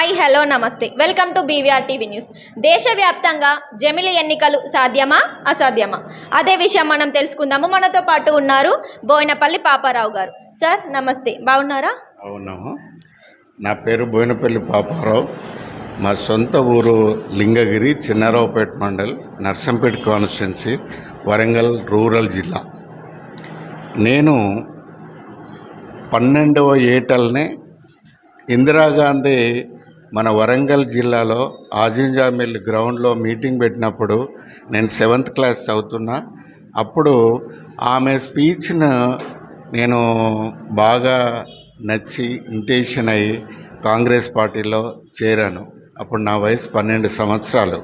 Hi hello నమస్తే. Welcome to BVR TV news. దేశవ్యాప్తంగా జమిలి ఎన్నికలు సాధ్యమా అసాధ్యమా? అదే విషయం మనం తెలుసుకుందాము. మనతో పాటు ఉన్నారు బోయినపల్లి పాపారావు గారు. సార్ నమస్తే. బాగున్నారా? అవును నా పేరు బోయినపల్లి పాపారావు. మా సొంత ఊరు లింగగిరి చిన్నారావుపేట మండల్ నర్సంపేట కాన్స్టిట్యున్సీ వరంగల్ రూరల్ జిల్లా. నేను పన్నెండవ ఏటల్నే ఇందిరాగాంధీ మన వరంగల్ జిల్లాలో ఆజింజా మిల్ గ్రౌండ్లో మీటింగ్ పెట్టినప్పుడు నేను సెవెంత్ క్లాస్ చదువుతున్నా. అప్పుడు ఆమె స్పీచ్ను నేను బాగా నచ్చి ఇంటేషన్ అయ్యి కాంగ్రెస్ పార్టీలో చేరాను. అప్పుడు నా వయసు పన్నెండు సంవత్సరాలు.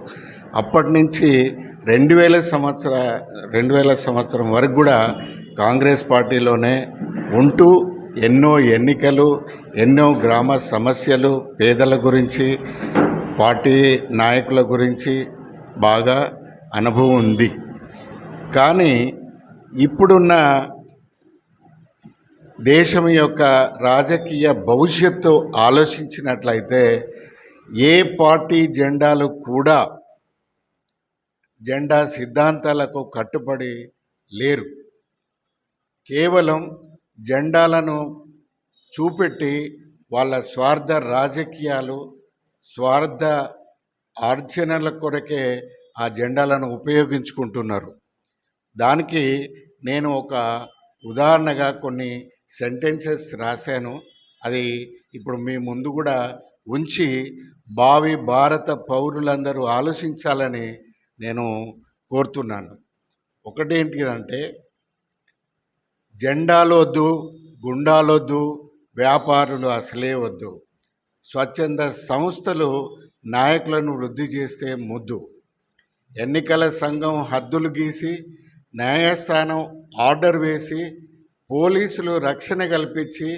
అప్పటి నుంచి రెండు వేల సంవత్సర రెండు వేల సంవత్సరం వరకు కూడా కాంగ్రెస్ పార్టీలోనే ఉంటూ ఎన్నో ఎన్నికలు ఎన్నో గ్రామ సమస్యలు పేదల గురించి పార్టీ నాయకుల గురించి బాగా అనుభవం ఉంది. కానీ ఇప్పుడున్న దేశం యొక్క రాజకీయ భవిష్యత్తు ఆలోచించినట్లయితే ఏ పార్టీ జెండాలు కూడా జెండా సిద్ధాంతాలకు కట్టుబడి లేరు. కేవలం జెండాలను చూపెట్టి వాళ్ళ స్వార్థ రాజకీయాలు స్వార్థ ఆర్జనల కొరకే ఆ జెండాలను ఉపయోగించుకుంటున్నారు. దానికి నేను ఒక ఉదాహరణగా కొన్ని సెంటెన్సెస్ రాశాను. అది ఇప్పుడు మీ ముందు కూడా ఉంచి భావి భారత పౌరులందరూ ఆలోచించాలని నేను కోరుతున్నాను. ఒకటేంటిదంటే జెండాలొద్దు గుండాలొద్దు వ్యాపారులు అసలే వద్దు. స్వచ్ఛంద సంస్థలు నాయకులను వృద్ధి చేస్తే ముద్దు. ఎన్నికల సంఘం హద్దులు గీసి న్యాయస్థానం ఆర్డర్ వేసి పోలీసులు రక్షణ కల్పించి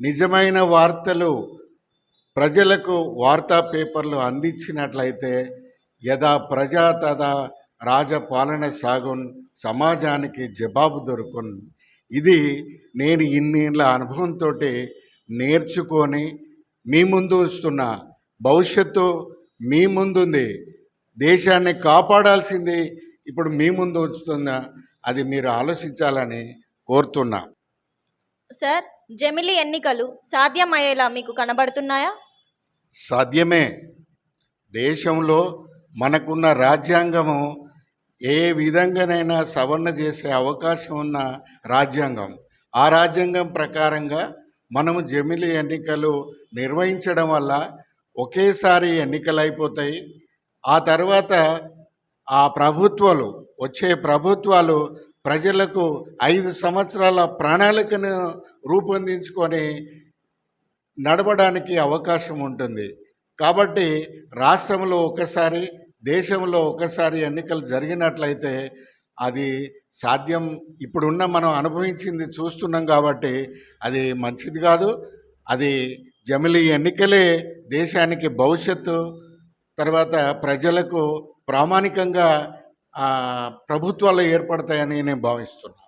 నిజమైన వార్తలు ప్రజలకు వార్తా పేపర్లు అందించినట్లయితే యథా ప్రజా తదా రాజపాలన సాగున్ సమాజానికి జవాబు దొరుకున్. ఇది నేను ఇన్నేళ్ళ అనుభవంతో నేర్చుకొని మీ ముందు వస్తున్న భవిష్యత్తు మీ ముందుంది. దేశాన్ని కాపాడాల్సింది ఇప్పుడు మీ ముందు ఉంచుతున్నా. అది మీరు ఆలోచించాలని కోరుతున్నా. సార్ జమిలి ఎన్నికలు సాధ్యమయ్యేలా మీకు కనబడుతున్నాయా? సాధ్యమే. దేశంలో మనకున్న రాజ్యాంగము ఏ విధంగానైనా సవరణ చేసే అవకాశం ఉన్న రాజ్యాంగం. ఆ రాజ్యాంగం ప్రకారంగా మనము జమిలి ఎన్నికలు నిర్వహించడం వల్ల ఒకేసారి ఎన్నికలు అయిపోతాయి ఆ తర్వాత ఆ ప్రభుత్వాలు వచ్చే ప్రభుత్వాలు ప్రజలకు ఐదు సంవత్సరాల ప్రణాళికను రూపొందించుకొని నడవడానికి అవకాశం ఉంటుంది. కాబట్టి రాష్ట్రంలో ఒకసారి దేశంలో ఒకసారి ఎన్నికలు జరిగినట్లయితే అది సాధ్యం. ఇప్పుడున్న మనం అనుభవించింది చూస్తున్నాం కాబట్టి అది మంచిది కాదు. అది జమిలి ఎన్నికలే దేశానికి భవిష్యత్తు తర్వాత ప్రజలకు ప్రామాణికంగా ప్రభుత్వాలు ఏర్పడతాయని నేను భావిస్తున్నాను.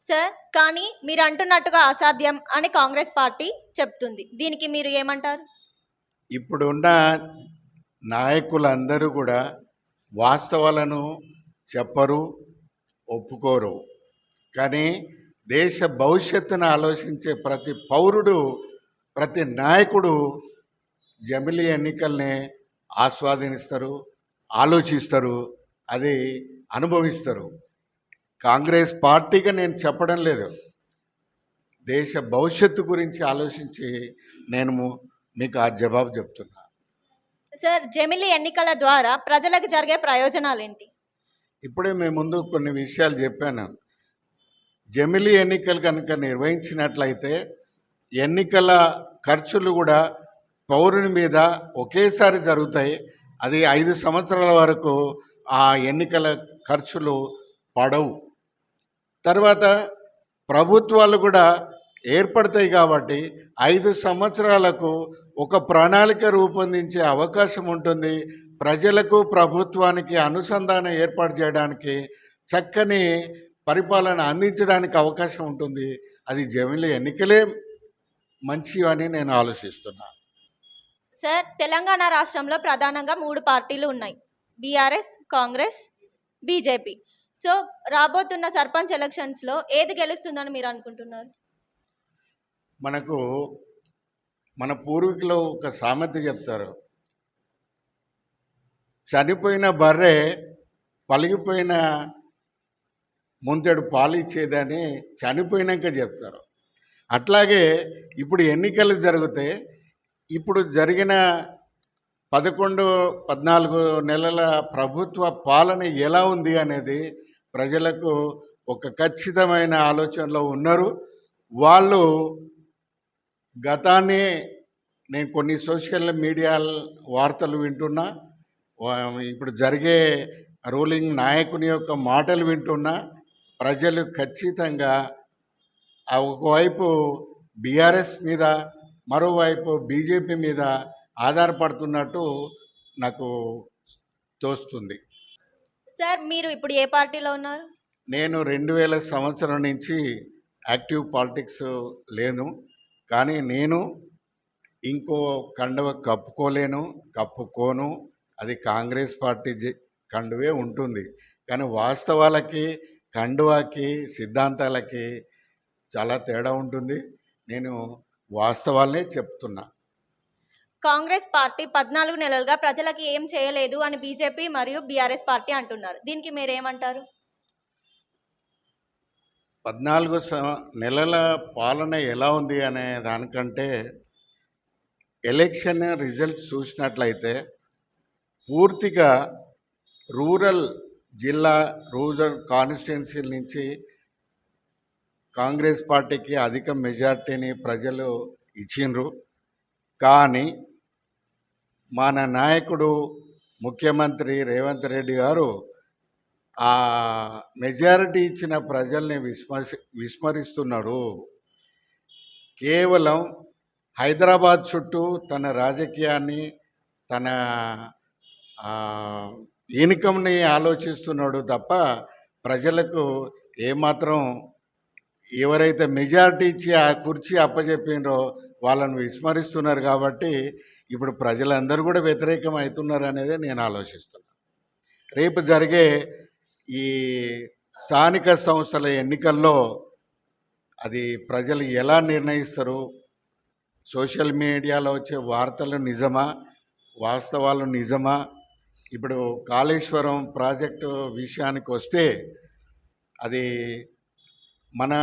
సార్ కానీ మీరు అంటున్నట్టుగా అసాధ్యం అని కాంగ్రెస్ పార్టీ చెప్తుంది. దీనికి మీరు ఏమంటారు? ఇప్పుడున్న నాయకులందరూ కూడా వాస్తవాలను చెప్పరు ఒప్పుకోరు. కానీ దేశ భవిష్యత్తును ఆలోచించే ప్రతి పౌరుడు ప్రతి నాయకుడు జమిలి ఎన్నికల్ని ఆస్వాదిస్తారు ఆలోచిస్తారు అది అనుభవిస్తారు. కాంగ్రెస్ పార్టీగా నేను చెప్పడం లేదు. దేశ భవిష్యత్తు గురించి ఆలోచించి నేను మీకు ఆ జవాబు చెప్తున్నా. సార్ జమిలి ఎన్నికల ద్వారా ప్రజలకు జరిగే ప్రయోజనాలు ఏంటి ఇప్పుడే మేము ముందు కొన్ని విషయాలు చెప్పాను. జమిలి ఎన్నికలు కనుక నిర్వహించినట్లయితే ఎన్నికల ఖర్చులు కూడా పౌరుని మీద ఒకేసారి జరుగుతాయి. అది ఐదు సంవత్సరాల వరకు ఆ ఎన్నికల ఖర్చులు పడవు. తర్వాత ప్రభుత్వాలు కూడా ఏర్పడతాయి కాబట్టి ఐదు సంవత్సరాలకు ఒక ప్రణాళిక రూపొందించే అవకాశం ఉంటుంది. ప్రజలకు ప్రభుత్వానికి అనుసంధానం ఏర్పాటు చేయడానికి చక్కని పరిపాలన అందించడానికి అవకాశం ఉంటుంది. అది జమిలి ఎన్నికలే మంచి అని నేను ఆలోచిస్తున్నా. సార్ తెలంగాణ రాష్ట్రంలో ప్రధానంగా మూడు పార్టీలు ఉన్నాయి. BRS Congress BJP. సో రాబోతున్న సర్పంచ్ ఎలక్షన్స్లో ఏది గెలుస్తుందని మీరు అనుకుంటున్నారు? మనకు మన పూర్వీకులు ఒక సామెత చెప్తారు. చనిపోయిన బర్రె పలిగిపోయిన ముంతడు పాలు ఇచ్చేదని చనిపోయినాక చెప్తారు. అట్లాగే ఇప్పుడు ఎన్నికలు జరిగితే ఇప్పుడు జరిగిన పదకొండు పద్నాలుగు నెలల ప్రభుత్వ పాలన ఎలా ఉంది అనేది ప్రజలకు ఒక ఖచ్చితమైన ఆలోచనలో ఉన్నారు. వాళ్ళు గతాన్ని నేను కొన్ని సోషల్ మీడియా వార్తలు వింటున్నా ఇప్పుడు జరిగే రూలింగ్ నాయకుని యొక్క మాటలు వింటున్నా ప్రజలు ఖచ్చితంగా ఒకవైపు బీఆర్ఎస్ మీద మరోవైపు బీజేపీ మీద ఆధారపడుతున్నట్టు నాకు తోస్తుంది. సార్ మీరు ఇప్పుడు ఏ పార్టీలో ఉన్నారు? నేను రెండు వేల సంవత్సరం నుంచి యాక్టివ్ పాలిటిక్స్ లేను. కానీ నేను ఇంకో కండువ కప్పుకోలేను కప్పుకోను. అది కాంగ్రెస్ పార్టీ కండువే ఉంటుంది. కానీ వాస్తవాలకి కండువాకి సిద్ధాంతాలకి చాలా తేడా ఉంటుంది. నేను వాస్తవాలనే చెప్తున్నా. కాంగ్రెస్ పార్టీ పద్నాలుగు నెలలుగా ప్రజలకి ఏం చేయలేదు అని బీజేపీ మరియు బీఆర్ఎస్ పార్టీ అంటున్నారు. దీనికి మీరేమంటారు? పద్నాలుగు నెలల పాలన ఎలా ఉంది అనే దానికంటే ఎలక్షన్ రిజల్ట్స్ చూసినట్లయితే పూర్తిగా రూరల్ జిల్లా రూరల్ కాన్స్టిట్యున్సీ నుంచి కాంగ్రెస్ పార్టీకి అధిక మెజార్టీని ప్రజలు ఇచ్చిండ్రు. కానీ మన నాయకుడు ముఖ్యమంత్రి రేవంత్ రెడ్డి గారు ఆ మెజారిటీ ఇచ్చిన ప్రజల్ని విస్మసి విస్మరిస్తున్నాడు. కేవలం హైదరాబాద్ చుట్టూ తన రాజకీయాన్ని తన ఇన్కమ్ని ఆలోచిస్తున్నాడు తప్ప ప్రజలకు ఏమాత్రం ఎవరైతే మెజారిటీ ఇచ్చి ఆ కుర్చీ అప్పచెప్పిండ్రో వాళ్ళను విస్మరిస్తున్నారు కాబట్టి ఇప్పుడు ప్రజలందరూ కూడా వ్యతిరేకం అవుతున్నారు అనేది నేను ఆలోచిస్తున్నాను రేపు జరిగే ఈ స్థానిక సంస్థల ఎన్నికల్లో అది ప్రజలు ఎలా నిర్ణయిస్తారు? సోషల్ మీడియాలో వచ్చే వార్తలు నిజమా? వాస్తవాలు నిజమా? ఇప్పుడు కాళేశ్వరం ప్రాజెక్టు విషయానికి వస్తే అది మన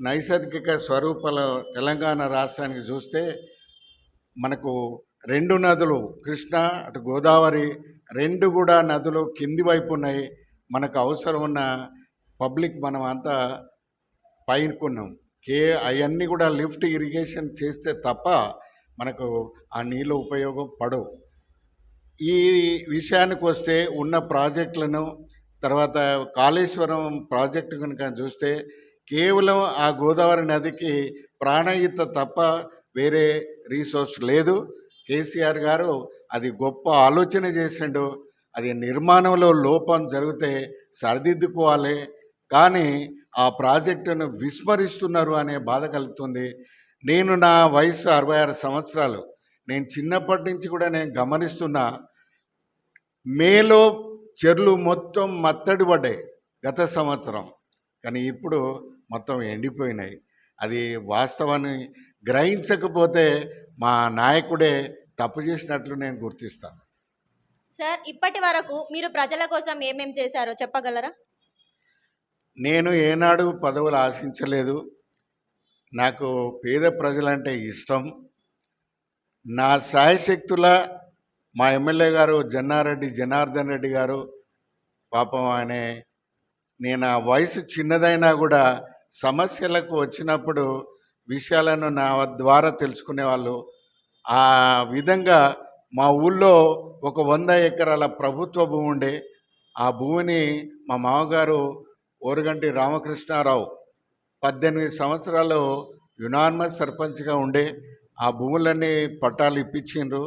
నైసర్గిక స్వరూపాల తెలంగాణ రాష్ట్రానికి చూస్తే మనకు రెండు నదులు కృష్ణ అటు గోదావరి రెండు కూడా నదులు కింది వైపు ఉన్నాయి. మనకు అవసరం ఉన్న పబ్లిక్ మనం అంతా పైనుకున్నాం. కే అవన్నీ కూడా లిఫ్ట్ ఇరిగేషన్ చేస్తే తప్ప మనకు ఆ నీళ్ళ ఉపయోగం పడవు. ఈ విషయానికి వస్తే ఉన్న ప్రాజెక్టులను తర్వాత కాళేశ్వరం ప్రాజెక్టు కనుక చూస్తే కేవలం ఆ గోదావరి నదికి ప్రాణహిత తప్ప వేరే రీసోర్స్ లేదు. కేసీఆర్ గారు అది గొప్ప ఆలోచన చేసిండు. అది నిర్మాణంలో లోపం జరిగితే సరిదిద్దుకోవాలి. కానీ ఆ ప్రాజెక్టును విస్మరిస్తున్నారు అనే బాధ కలుగుతుంది. నేను నా వయసు అరవై ఆరు సంవత్సరాలు. నేను చిన్నప్పటి నుంచి కూడా నేను గమనిస్తున్నా మేలో చెర్లు మొత్తం మత్తడి పడ్డాయి గత సంవత్సరం. కానీ ఇప్పుడు మొత్తం ఎండిపోయినాయి. అది వాస్తవాన్ని గ్రహించకపోతే మా నాయకుడే తప్పు చేసినట్లు నేను గుర్తిస్తాను. సార్ ఇప్పటి వరకు మీరు ప్రజల కోసం ఏమేం చేశారో చెప్పగలరా? నేను ఏనాడు పదవులు ఆశించలేదు. నాకు పేద ప్రజలంటే ఇష్టం. నా సాయశక్తుల మా ఎమ్మెల్యే గారు జన్నారెడ్డి జనార్దన్ రెడ్డి గారు పాపం ఆయన. నేను ఆ వయసు చిన్నదైనా కూడా సమస్యలకు వచ్చినప్పుడు విషయాలను నా ద్వారా తెలుసుకునేవాళ్ళు. ఆ విధంగా మా ఊళ్ళో ఒక వంద ఎకరాల ప్రభుత్వ భూమి ఉండే ఆ భూమిని మా మామగారు ఓరుగంటి రామకృష్ణారావు పద్దెనిమిది సంవత్సరాలు యునానిమస్ సర్పంచ్గా ఉండే ఆ భూములన్నీ పట్టాలు ఇప్పించిండ్రు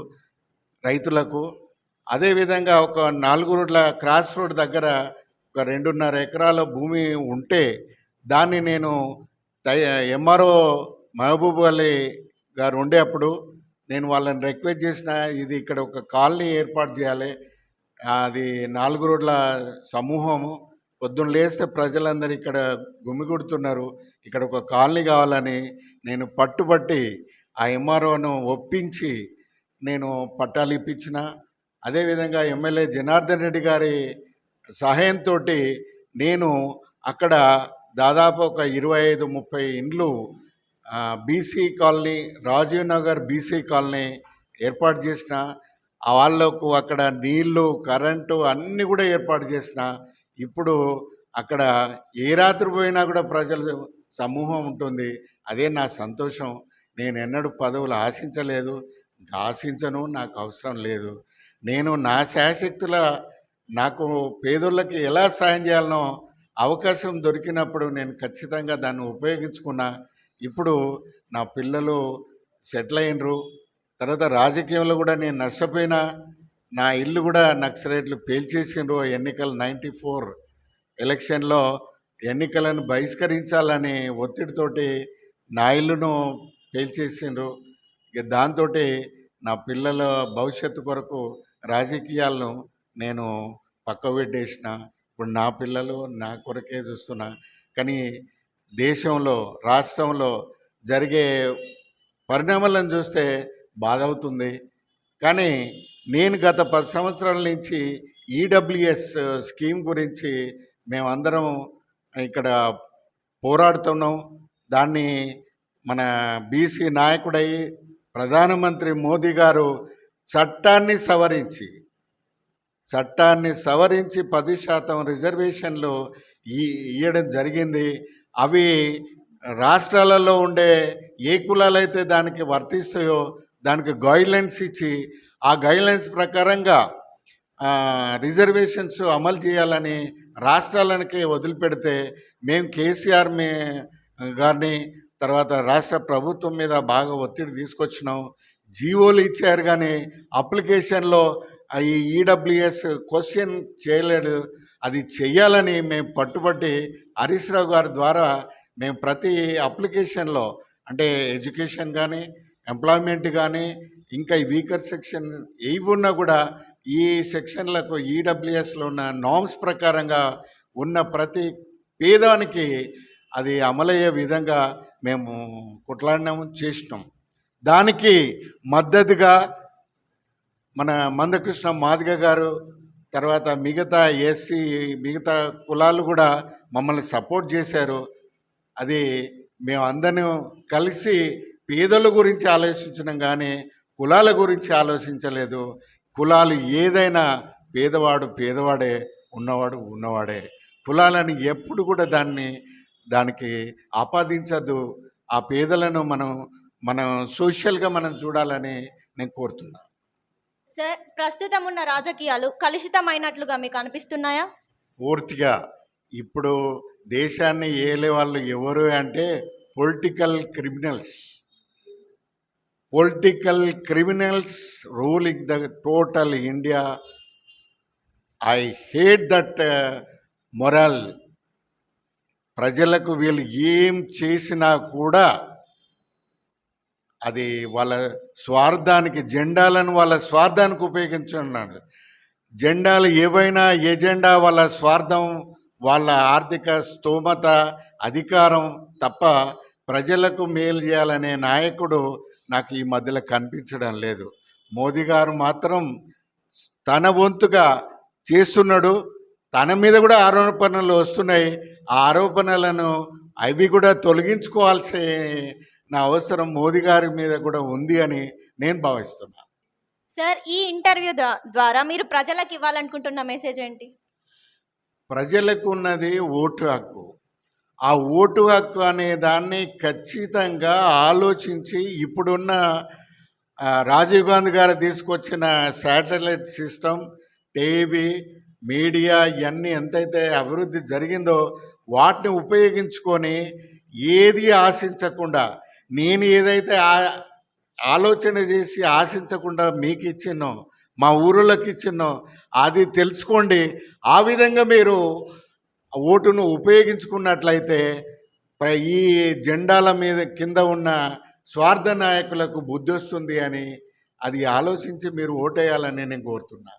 రైతులకు. అదేవిధంగా ఒక నాలుగు రోడ్ల క్రాస్ రోడ్ దగ్గర ఒక రెండున్నర ఎకరాల భూమి ఉంటే దాన్ని నేను ఎంఆర్ఓ మహబూబ్ అలీ గారు ఉండేప్పుడు నేను వాళ్ళని రిక్వెస్ట్ చేసిన ఇది ఇక్కడ ఒక కాలనీ ఏర్పాటు చేయాలి. అది నాలుగు రోడ్ల సమూహము. పొద్దున్న లేస్తే ప్రజలందరూ ఇక్కడ గుమిగూడుతున్నారు ఇక్కడ ఒక కాలనీ కావాలని నేను పట్టుబట్టి ఆ ఎంఆర్ఓను ఒప్పించి నేను పట్టాలు ఇప్పించిన. అదేవిధంగా ఎమ్మెల్యే జనార్దన్ రెడ్డి గారి సహాయంతో నేను అక్కడ దాదాపు ఒక ఇరవై ఐదు ముప్పై ఇండ్లు BC colony Rajiv Nagar BC colony ఏర్పాటు చేసిన వాళ్ళకు అక్కడ నీళ్ళు కరెంటు అన్నీ కూడా ఏర్పాటు చేసిన ఇప్పుడు అక్కడ ఏ రాత్రి పోయినా కూడా ప్రజల సమూహం ఉంటుంది. అదే నా సంతోషం. నేను ఎన్నడూ పదవులు ఆశించలేదు ఆశించను నాకు అవసరం లేదు. నేను నా శాశక్తుల నాకు పేదోళ్ళకి ఎలా సాయం చేయాలనో అవకాశం దొరికినప్పుడు నేను ఖచ్చితంగా దాన్ని ఉపయోగించుకున్నా. ఇప్పుడు నా పిల్లలు సెటిల్ అయినరు. తర్వాత రాజకీయంలో కూడా నేను నష్టపోయినా నా ఇల్లు కూడా నక్సలైట్లు పేల్చేసిండ్రు ఎన్నికలు నైంటీ ఫోర్ ఎలక్షన్లో. ఎన్నికలను బహిష్కరించాలని ఒత్తిడితోటి నా ఇల్లును పేల్చేసిండ్రు ఇక దాంతో నా పిల్లల భవిష్యత్తు కొరకు రాజకీయాలను నేను పక్కబెట్టేసిన ఇప్పుడు నా పిల్లలు నా కొరకే చూస్తున్నా. కానీ దేశంలో రాష్ట్రంలో జరిగే పరిణామాలను చూస్తే బాధ అవుతుంది కానీ నేను గత పది సంవత్సరాల నుంచి ఈడబ్ల్యూఎస్ స్కీమ్ గురించి మేమందరం ఇక్కడ పోరాడుతున్నాం. దాన్ని మన బీసీ నాయకుడై ప్రధానమంత్రి మోదీ గారు చట్టాన్ని సవరించి చట్టాన్ని సవరించి పది శాతం రిజర్వేషన్లు ఈ ఇవ్వడం జరిగింది. అవి రాష్ట్రాలలో ఉండే ఏ కులాలైతే దానికి వర్తిస్తాయో దానికి గైడ్లైన్స్ ఇచ్చి ఆ గైడ్లైన్స్ ప్రకారంగా రిజర్వేషన్స్ అమలు చేయాలని రాష్ట్రాలకి వదిలిపెడితే మేము కేసీఆర్ మీ గారిని తర్వాత రాష్ట్ర ప్రభుత్వం మీద బాగా ఒత్తిడి తీసుకొచ్చినాం. జీవోలు ఇచ్చారు కానీ అప్లికేషన్లో ఈ ఈడబ్ల్యూఎస్ క్వశ్చన్ చేయలేడు అది చెయ్యాలని మేము పట్టుబట్టి హరీష్ రావు గారి ద్వారా మేము ప్రతి అప్లికేషన్లో అంటే ఎడ్యుకేషన్ కానీ ఎంప్లాయ్మెంట్ కానీ ఇంకా ఈ వీకర్ సెక్షన్ ఏవి ఉన్నా కూడా ఈ సెక్షన్లకు ఈడబ్ల్యూఎస్లో ఉన్న నామ్స్ ప్రకారంగా ఉన్న ప్రతి పేదానికి అది అమలయ్యే విధంగా మేము కుట్లాడినాము చేసినాం. దానికి మద్దతుగా మన మందకృష్ణ మాదిగ గారు తర్వాత మిగతా ఎస్సీ మిగతా కులాలు కూడా మమ్మల్ని సపోర్ట్ చేశారు. అది మేము అందరం కలిసి పేదల గురించి ఆలోచించడం కానీ కులాల గురించి ఆలోచించలేదు. కులాలు ఏదైనా పేదవాడు పేదవాడే ఉన్నవాడు ఉన్నవాడే. కులాలని ఎప్పుడు కూడా దాన్ని దానికి ఆపాదించద్దు ఆ పేదలను మనం మనం సోషల్గా మనం చూడాలని నేను కోరుతున్నాను. సార్ ప్రస్తుతం ఉన్న రాజకీయాలు కలుషితమైనట్లుగా మీకు అనిపిస్తున్నాయా? పూర్తిగా. ఇప్పుడు దేశాన్ని ఏలే వాళ్ళు ఎవరు అంటే political criminals. Political criminals ruling the total India. I hate that moral. ప్రజలకు వీళ్ళు ఏం చేసినా కూడా అది వాళ్ళ స్వార్థానికి జెండాలను వాళ్ళ స్వార్థానికి ఉపయోగించున్నాడు జెండాలు ఏవైనా ఎజెండా వాళ్ళ స్వార్థం వాళ్ళ ఆర్థిక స్తోమత అధికారం తప్ప ప్రజలకు మేలు చేయాలనే నాయకుడు నాకు ఈ మధ్యలో కనిపించడం లేదు. మోదీ గారు మాత్రం తన వంతుగా చేస్తున్నాడు. తన మీద కూడా ఆరోపణలు వస్తున్నాయి. ఆ ఆరోపణలను అవి కూడా తొలగించుకోవాల్సి నా అవసరం మోదీ గారి మీద కూడా ఉంది అని నేను భావిస్తున్నాను సార్ ఈ ఇంటర్వ్యూ ద్వా- ద్వారా మీరు ప్రజలకు ఇవ్వాలనుకుంటున్న మెసేజ్ ఏంటి? ప్రజలకు ఉన్నది ఓటు హక్కు. ఆ ఓటు హక్కు అనే దాన్ని ఖచ్చితంగా ఆలోచించి ఇప్పుడున్న రాజీవ్ గాంధీ గారు తీసుకొచ్చిన శాటిలైట్ సిస్టమ్ టీవీ మీడియా ఇవన్నీ ఎంతైతే అభివృద్ధి జరిగిందో వాటిని ఉపయోగించుకొని ఏది ఆశించకుండా నేను ఏదైతే ఆ- ఆలోచన చేసి ఆశించకుండా మీకు ఇచ్చినో మా ఊరులకు ఇచ్చినో అది తెలుసుకోండి. ఆ విధంగా మీరు ఓటును ఉపయోగించుకున్నట్లయితే ఈ జెండాల మీద కింద ఉన్న స్వార్థ నాయకులకు బుద్ధి వస్తుంది అని అది ఆలోచించి మీరు ఓటేయాలని నేను కోరుతున్నా.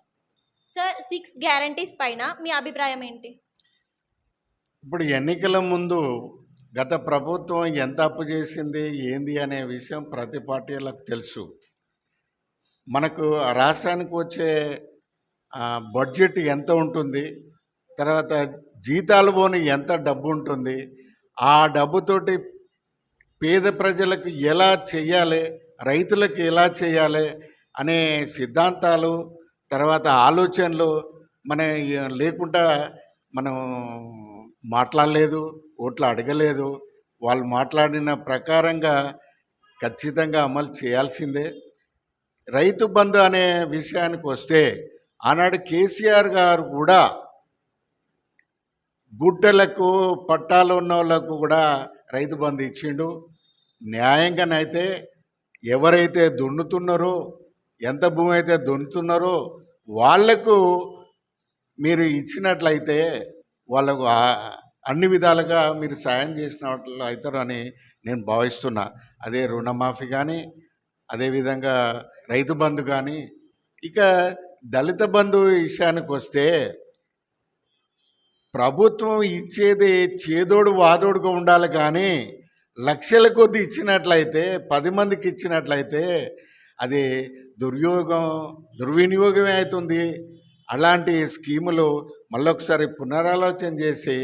సార్ సిక్స్ గ్యారంటీస్ పైన మీ అభిప్రాయం ఏంటి? ఇప్పుడు ఎన్నికల ముందు గత ప్రభుత్వం ఎంత అప్పు చేసింది ఏంది అనే విషయం ప్రతి పార్టీలకు తెలుసు. మనకు రాష్ట్రానికి వచ్చే బడ్జెట్ ఎంత ఉంటుంది తర్వాత జీతాలు పోని ఎంత డబ్బు ఉంటుంది ఆ డబ్బుతోటి పేద ప్రజలకు ఎలా చేయాలి రైతులకు ఎలా చేయాలి అనే సిద్ధాంతాలు తర్వాత ఆలోచనలు మన లేకుండా మనం మాట్లాడలేదు ఓట్లు అడగలేదు. వాళ్ళు మాట్లాడిన ప్రకారంగా ఖచ్చితంగా అమలు చేయాల్సిందే. రైతు బంధు అనే విషయానికి వస్తే ఆనాడు కేసీఆర్ గారు కూడా గుడ్డలకు పట్టాలు ఉన్న వాళ్ళకు కూడా రైతు బంధు ఇచ్చిండు. న్యాయంగానైతే ఎవరైతే దున్నుతున్నారో ఎంత భూమి అయితే దున్నుతున్నారో వాళ్ళకు మీరు ఇచ్చినట్లయితే వాళ్ళకు అన్ని విధాలుగా మీరు సాయం చేసినట్లు అవుతారని నేను భావిస్తున్నా. అదే రుణమాఫీ కానీ అదేవిధంగా రైతు బంధు కానీ ఇక దళిత బంధు విషయానికి వస్తే ప్రభుత్వం ఇచ్చేది చేదోడు వాదోడుగా ఉండాలి కానీ లక్షల కొద్ది ఇచ్చినట్లయితే పది మందికి ఇచ్చినట్లయితే అది దుర్యోగం దుర్వినియోగమే అవుతుంది. అలాంటి స్కీములు మళ్ళొకసారి పునరాలోచన చేసి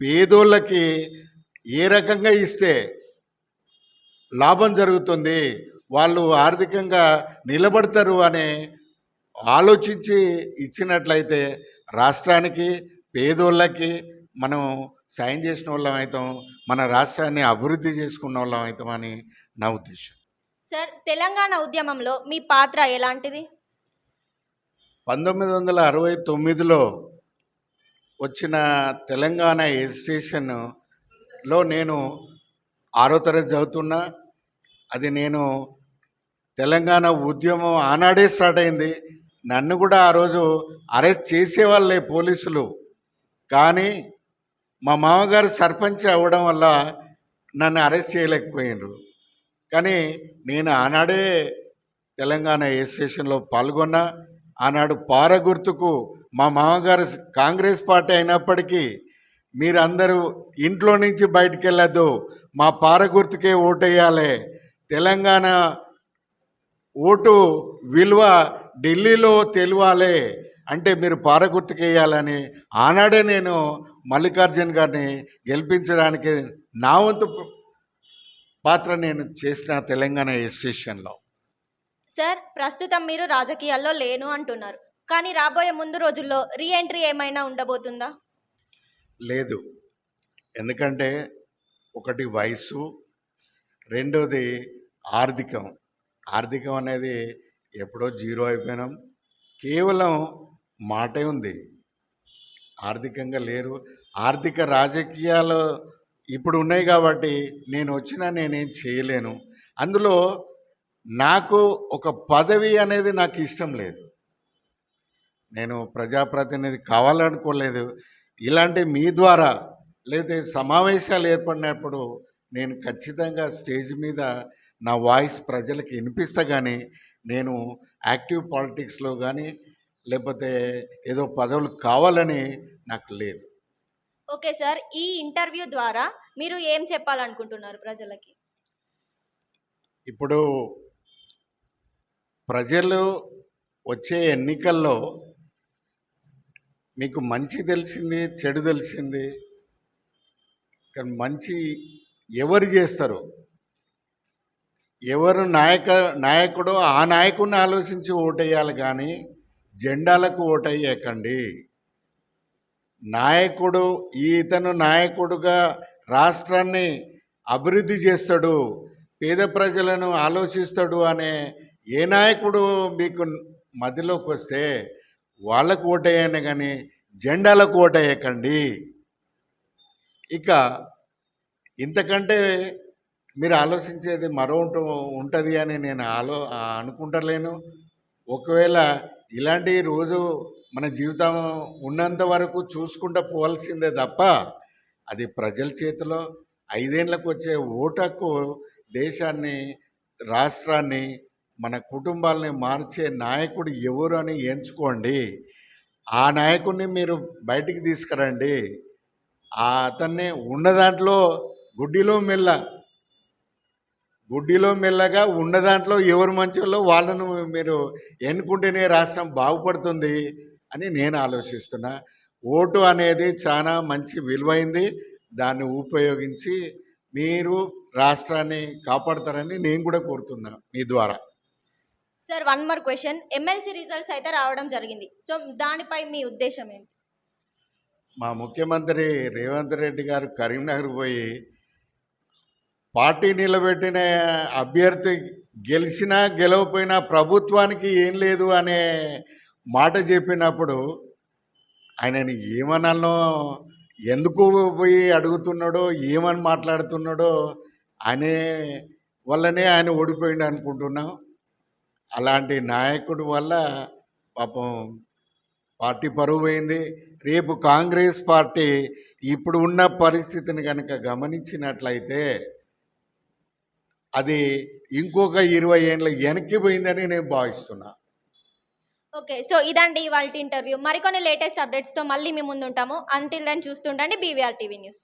పేదోళ్ళకి ఏ రకంగా ఇస్తే లాభం జరుగుతుంది వాళ్ళు ఆర్థికంగా నిలబడతారు అనే ఆలోచించి ఇచ్చినట్లయితే రాష్ట్రానికి పేదోళ్ళకి మనం సాయం చేసిన వాళ్ళం అవుతాం మన రాష్ట్రాన్ని అభివృద్ధి చేసుకున్న వాళ్ళం అవుతామని నా ఉద్దేశం. సార్ తెలంగాణ ఉద్యమంలో మీ పాత్ర ఎలాంటిది? పంతొమ్మిది వందల అరవై తొమ్మిదిలో వచ్చిన తెలంగాణ ఎడ్యుకేషన్లో నేను ఆరో తరగతి చదువుతున్నా. అది నేను తెలంగాణ ఉద్యమం ఆనాడే స్టార్ట్ అయింది. నన్ను కూడా ఆ రోజు అరెస్ట్ చేసేవాళ్ళే పోలీసులు. కానీ మా మామగారు సర్పంచ్ అవ్వడం వల్ల నన్ను అరెస్ట్ చేయలేకపోయినారు కానీ నేను ఆనాడే తెలంగాణ ఎడ్యుకేషన్లో స్టేషన్లో పాల్గొన్నా. ఆనాడు పారగుర్తుకు మా మామగారు కాంగ్రెస్ పార్టీ అయినప్పటికీ మీరందరూ ఇంట్లో నుంచి బయటికి వెళ్ళొద్దు మా పారగుర్తుకే ఓటేయాలి. తెలంగాణ ఓటు విలువ ఢిల్లీలో తెలియాలి అంటే మీరు పారగుర్తుకేయాలని ఆనాడే నేను మల్లికార్జున్ గారిని గెలిపించడానికి నా వంతు పాత్ర నేను చేసిన తెలంగాణ ఎస్టేషన్లో సార్ ప్రస్తుతం మీరు రాజకీయాల్లో లేను అంటున్నారు. కానీ రాబోయే ముందు రోజుల్లో రీ ఎంట్రీ ఏమైనా ఉండబోతుందా? లేదు. ఎందుకంటే ఒకటి వయసు రెండోది ఆర్థికం. ఆర్థికం అనేది ఎప్పుడో జీరో అయిపోయినాం. కేవలం మాటే ఉంది. ఆర్థికంగా లేరు. ఆర్థిక రాజకీయాలు ఇప్పుడు ఉన్నాయి కాబట్టి నేను వచ్చినా నేనేం చేయలేను. అందులో నాకు ఒక పదవి అనేది నాకు ఇష్టం లేదు. నేను ప్రజాప్రతినిధి కావాలనుకోలేదు. ఇలాంటి మీ ద్వారా లేదా సమావేశాలు ఏర్పడినప్పుడు నేను ఖచ్చితంగా స్టేజ్ మీద నా వాయిస్ ప్రజలకు వినిపిస్తా కానీ నేను యాక్టివ్ పాలిటిక్స్లో కానీ లేకపోతే ఏదో పదవులు కావాలని నాకు లేదు. ఓకే సార్ ఈ ఇంటర్వ్యూ ద్వారా మీరు ఏం చెప్పాలనుకుంటున్నారు ప్రజలకి? ఇప్పుడు ప్రజలు వచ్చే ఎన్నికల్లో మీకు మంచి తెలిసింది చెడు తెలిసింది. కానీ మంచి ఎవరు చేస్తారు? ఎవరు నాయక నాయకుడో ఆ నాయకుడిని ఆలోచించి ఓటేయాలి కానీ జెండాలకు ఓటేయకండి నాయకుడు ఈతను నాయకుడుగా రాష్ట్రాన్ని అభివృద్ధి చేస్తాడు పేద ప్రజలను ఆలోచిస్తాడు అనే ఏ నాయకుడు మీకు మధ్యలోకి వస్తే వాళ్ళకు ఓటేయండి కానీ జెండాలకు ఓటేయకండి. ఇక ఇంతకంటే మీరు ఆలోచించేది మరో ఉంటుంది అని నేను ఆలో అనుకుంటలేను. ఒకవేళ ఇలాంటి రోజు మన జీవితం ఉన్నంత వరకు చూసుకుంటూ పోవాల్సిందే తప్ప అది ప్రజల చేతిలో ఐదేళ్ళకు వచ్చే ఓటకు దేశాన్ని రాష్ట్రాన్ని మన కుటుంబాలని మార్చే నాయకుడు ఎవరు అని ఎంచుకోండి. ఆ నాయకుడిని మీరు బయటికి తీసుకురండి. ఆ అతన్ని ఉన్న దాంట్లో గుడ్డిలో మెల్ల గుడ్డిలో మెల్లగా ఉన్న దాంట్లో ఎవరు మంచోళ్ళో వాళ్ళను మీరు ఎన్నుకుంటేనే రాష్ట్రం బాగుపడుతుంది అని నేను ఆలోచిస్తున్నా. ఓటు అనేది చాలా మంచి విలువైంది. దాన్ని ఉపయోగించి మీరు రాష్ట్రాన్ని కాపాడతారని నేను కూడా కోరుతున్నా మీ ద్వారా. Sir one more question MLC results అయితే రావడం జరిగింది. సో దానిపై మీ ఉద్దేశం ఏంటి? మా ముఖ్యమంత్రి రేవంత్ రెడ్డి గారు కరీంనగర్ పోయి పార్టీ నిలబెట్టిన అభ్యర్థి గెలిచినా గెలవపోయినా ప్రభుత్వానికి ఏం లేదు అనే మాట చెప్పినప్పుడు ఆయనని ఏమనాలో ఎందుకు పోయి అడుగుతున్నాడో ఏమని మాట్లాడుతున్నాడో అనే వల్లనే ఆయన ఓడిపోయిండు అనుకుంటున్నాం. అలాంటి నాయకుడు వల్ల పాపం పార్టీ పరువు పోయింది రేపు కాంగ్రెస్ పార్టీ ఇప్పుడు ఉన్న పరిస్థితిని కనుక గమనించినట్లయితే అది ఇంకొక ఇరవై ఏళ్ళ వెనక్కి పోయిందని నేను భావిస్తున్నా. ఓకే సో ఇదండి ఇవాళ ఇంటర్వ్యూ. మరికొన్ని లేటెస్ట్ అప్డేట్స్తో మళ్ళీ మీ ముందు ఉంటాము అంటిల్ దెన్ చూస్తుండండి బీవీఆర్ టీవీ న్యూస్